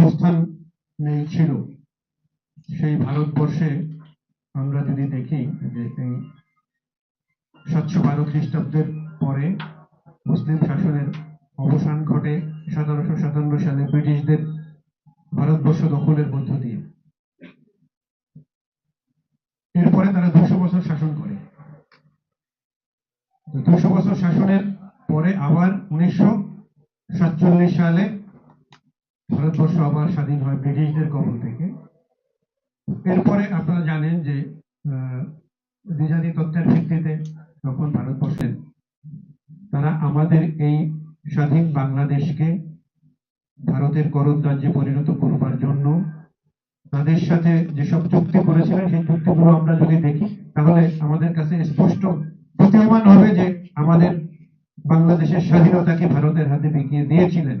অবস্থান নেই ছিল। সেই ভারতবর্ষে আমরা যদি দেখি যে এই সাতশো বারো খ্রিস্টাব্দের পরে মুসলিম শাসনের অবসান ঘটে সতেরোশো সাতান্ন সালে ব্রিটিশদের ভারতবর্ষ দখলের মধ্য দিয়ে। এরপরে তারা দুশো বছর শাসন করে। দুশো বছর শাসনের পরে আবার উনিশশো সাতচল্লিশ সালে ভারতবর্ষ আবার স্বাধীন হয় ব্রিটিশদের কবল থেকে। এরপরে আপনারা জানেন যে দ্বিজাতি তত্ত্বের ভিত্তিতে তখন ভারতবর্ষের তারা আমাদের এই স্বাধীন বাংলাদেশকে ভারতের করদ রাজ্যে পরিণত করবার জন্য তাদের সাথে যেসব চুক্তি করেছিলেন, সেই চুক্তিগুলো আমরা যদি দেখি, তাহলে আমাদের কাছে স্পষ্ট প্রতীয়মান হবে যে আমাদের বাংলাদেশের স্বাধীনতাকে ভারতের হাতে বিকিয়ে দিয়েছিলেন।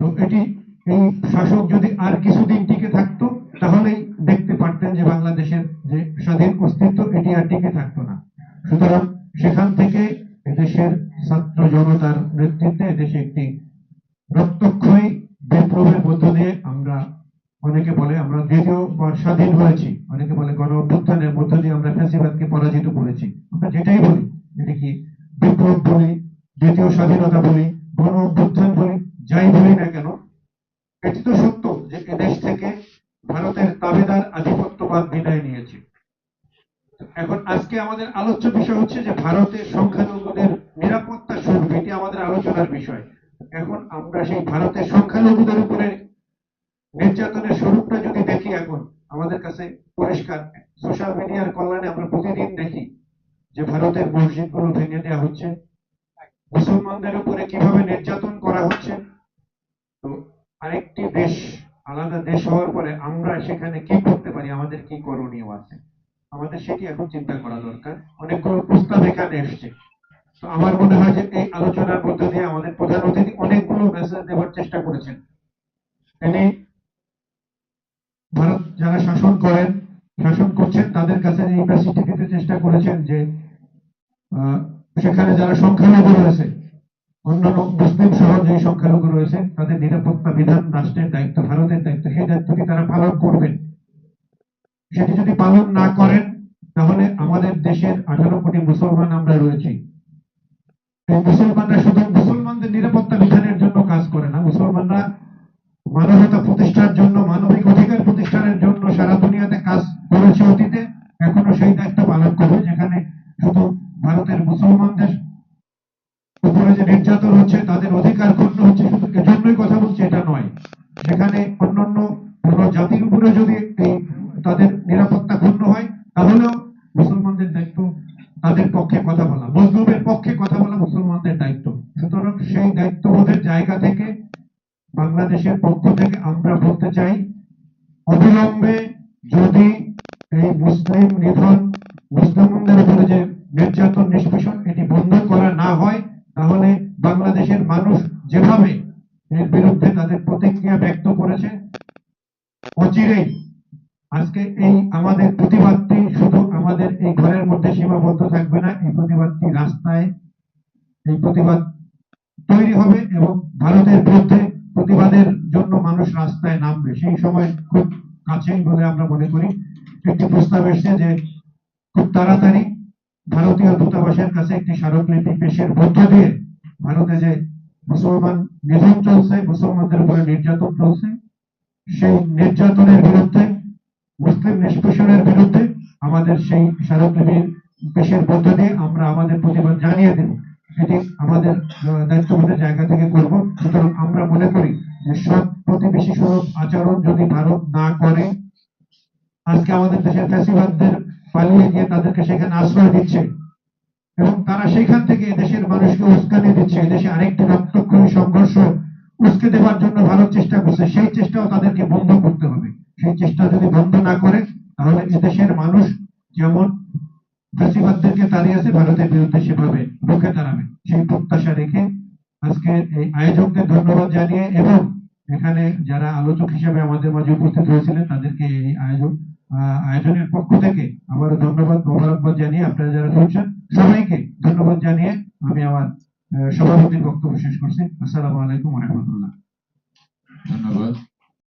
তো এটি, এই শাসক যদি আর কিছুদিন টিকে থাকতো, তাহলেই দেখতে পারতেন যে বাংলাদেশের যে স্বাধীন অস্তিত্ব, এটি আর টিকে থাকতো না। সুতরাং সেখান থেকে এদেশের ছাত্র জনতার নেতৃত্বে এদেশে একটি রক্তক্ষয়ী বিপ্লবের মধ্য দিয়ে আমরা অনেকে বলে, আমরা দ্বিতীয়বার স্বাধীন হয়েছি। অনেকে বলে গণ অভ্যুত্থানের মধ্য দিয়ে আমরা ফ্যাসিবাদকে পরাজিত করেছি। আমরা যেটাই বলি, এটা কি বিপ্লব বলি, দ্বিতীয় স্বাধীনতা বলি গণ অভ্যুত্থান বলি যাই বলি না কেন, এটি তো সত্য যে এদেশ থেকে ভারতের তাবেদার আধিপত্যবাদ বিদায় নিয়েছে। এখন আজকে আমাদের আলোচ্য বিষয় হচ্ছে যে ভারতের সংখ্যালঘুদের নিরাপত্তা স্বরূপ, এটি আমাদের আলোচনার বিষয়। এখন আমরা সেই ভারতের সংখ্যালঘুদের উপরে নির্যাতনের স্বরূপটা যদি দেখি এখন, আমাদের কাছে পরিষ্কার, সোশ্যাল মিডিয়ার কল্যাণে আমরা প্রতিদিন দেখি যে ভারতের মসজিদগুলো ভেঙে দেওয়া হচ্ছে। মুসলমানদের উপরে কীভাবে নির্যাতন করা হচ্ছে তো আরেকটি দেশ, আলাদা দেশ হওয়ার পরে আমরা সেখানে কি করতে পারি? আমাদের কি করণীয় আছে? আমাদের সেটি এখন চিন্তা করা দরকার। অনেকগুলো প্রস্তাব এখানে এসছে। তো আমার মনে হয় যে এই আলোচনার মধ্য দিয়ে আমাদের প্রধান অতিথি অনেকগুলো মেসেজ দেওয়ার চেষ্টা করেছেন। তিনি ভারত যারা শাসন করেন, শাসন করছেন, তাদের কাছে এই দিতে চেষ্টা করেছেন যে সেখানে যারা সংখ্যালঘু রয়েছে অন্যান্য মুসলিম সহ যে সংখ্যালঘু রয়েছে তাদের নিরাপত্তা বিধান, রাষ্ট্রের দায়িত্ব, ভারতের দায়িত্ব, সেই দায়িত্বটি তারা পালন করবেন? সেটি যদি পালন না করেন, তাহলে আমাদের দেশের আঠারো কোটি মুসলমান আমরা রয়েছি। এই মুসলমানরা শুধু মুসলমানদের নিরাপত্তা বিধানের জন্য কাজ করে না, মুসলমানরা মানবতা প্রতিষ্ঠার জন্য, মানবিক অধিকার প্রতিষ্ঠানের জন্য সারা দুনিয়াতে কাজ করেছে অতীতে, এখনও সেই দায়িত্ব পালন করবে, যেখানে শুধু ভারতের যে নির্যাতন হচ্ছে, তাদের অধিকার ক্ষুণ্ণ হচ্ছে এজন্যই কথা বলছে, এটা নয়। সেখানে অন্যান্য কোন জাতির উপরে যদি এই তাদের নিরাপত্তা ক্ষুণ্ণ হয়, তাহলেও মুসলমানদের দায়িত্ব তাদের পক্ষে কথা বলা, মজলুমের পক্ষে কথা বলা মুসলমানদের দায়িত্ব। সুতরাং সেই দায়িত্ববোধের জায়গা থেকে বাংলাদেশের পক্ষ থেকে আমরা বলতে চাই, অবিলম্বে যদি এই মুসলিম নিধন মুসলমানদের উপরে যে নির্যাতন, নিষ্পেষণ, এটি বন্ধ করা না হয় তাহলে বাংলাদেশের মানুষ যেভাবে এর বিরুদ্ধে তাদের প্রতিক্রিয়া ব্যক্ত করেছে, অচিরেই আজকে এই আমাদের প্রতিবাদটি শুধু আমাদের এই ঘরের মধ্যে সীমাবদ্ধ থাকবে না, এই প্রতিবাদটি রাস্তায় এই প্রতিবাদ তৈরি হবে এবং ভারতের বিরুদ্ধে প্রতিবাদের জন্য মানুষ রাস্তায় নামবে। সেই সময় খুব কাছেই বলে আমরা মনে করি, একটি প্রস্তাব এসছে যে খুব তাড়াতাড়ি ভারতীয় দূতাবাসের কাছে একটি স্মারকলিপি পেশের মধ্য দিয়ে ভারতে যে মুসলমান নিধন চলছে, মুসলমানদের উপরে নির্যাতন চলছে। সেই নির্যাতনের বিরুদ্ধে, মুসলিম নিষ্পেষণের বিরুদ্ধে আমাদের সেই স্মারকলিপির পেশের মধ্য দিয়ে আমরা আমাদের প্রতিবাদ জানিয়ে দেব। এটি আমাদের দায়িত্ববোধের জায়গা থেকে করব। সুতরাং আমরা মনে করি যে সব প্রতিবেশী সুলভ আচরণ যদি ভারত না করে, আজকে আমাদের দেশের ফ্যাসিবাদদের পালিয়ে গিয়ে তাদেরকে সেখানে আশ্রয় দিচ্ছে এবং তারা সেখান থেকে দেশের মানুষকে উস্কানি দিচ্ছে। দেশে আরেকটি রক্তক্ষয়ী সংঘর্ষ উস্কে দেওয়ার জন্য ভারত চেষ্টা করছে। সেই চেষ্টাও তাদেরকে বন্ধ করতে হবে। সেই চেষ্টা যদি বন্ধ না করে তাহলে এদেশের মানুষ যেমন ফ্যাসিবাদদেরকে তাড়িয়েছে ভারতের বিরুদ্ধে সেভাবে রুখে দাঁড়াবে সেই প্রত্যাশা রেখে আজকে এই আয়োজকদের ধন্যবাদ জানিয়ে এবং এখানে যারা আলোচক হিসেবে আমাদের মাঝে উপস্থিত হয়েছিলেন তাদেরকে এই আয়োজন আহ, আয়োজনের পক্ষ থেকে আবারও ধন্যবাদ, মোবারকবাদ জানিয়ে আপনারা যারা শুনছেন, সবাইকে ধন্যবাদ জানিয়ে আমি আমার সভাপতির বক্তব্য শেষ করছি। আসসালামু আলাইকুম রহমতুল্লাহ। ধন্যবাদ।